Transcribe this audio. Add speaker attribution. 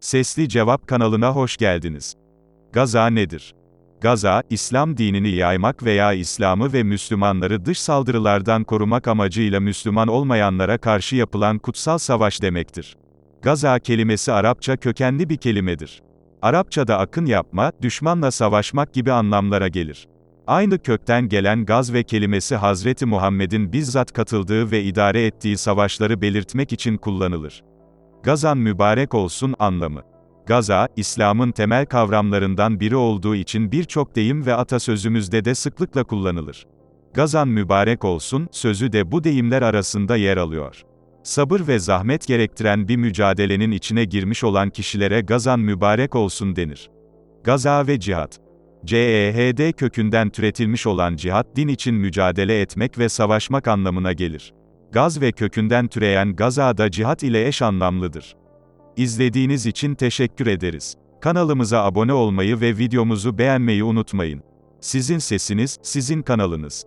Speaker 1: Sesli Cevap kanalına hoş geldiniz. Gaza nedir? Gaza, İslam dinini yaymak veya İslam'ı ve Müslümanları dış saldırılardan korumak amacıyla Müslüman olmayanlara karşı yapılan kutsal savaş demektir. Gaza kelimesi Arapça kökenli bir kelimedir. Arapçada akın yapma, düşmanla savaşmak gibi anlamlara gelir. Aynı kökten gelen gaz ve kelimesi Hazreti Muhammed'in bizzat katıldığı ve idare ettiği savaşları belirtmek için kullanılır. Gazan mübarek olsun anlamı. Gaza, İslam'ın temel kavramlarından biri olduğu için birçok deyim ve atasözümüzde de sıklıkla kullanılır. Gazan mübarek olsun, sözü de bu deyimler arasında yer alıyor. Sabır ve zahmet gerektiren bir mücadelenin içine girmiş olan kişilere gazan mübarek olsun denir. Gaza ve cihat. CEHD kökünden türetilmiş olan cihat, din için mücadele etmek ve savaşmak anlamına gelir. Gaz ve kökünden türeyen gaza da cihat ile eş anlamlıdır. İzlediğiniz için teşekkür ederiz. Kanalımıza abone olmayı ve videomuzu beğenmeyi unutmayın. Sizin sesiniz, sizin kanalınız.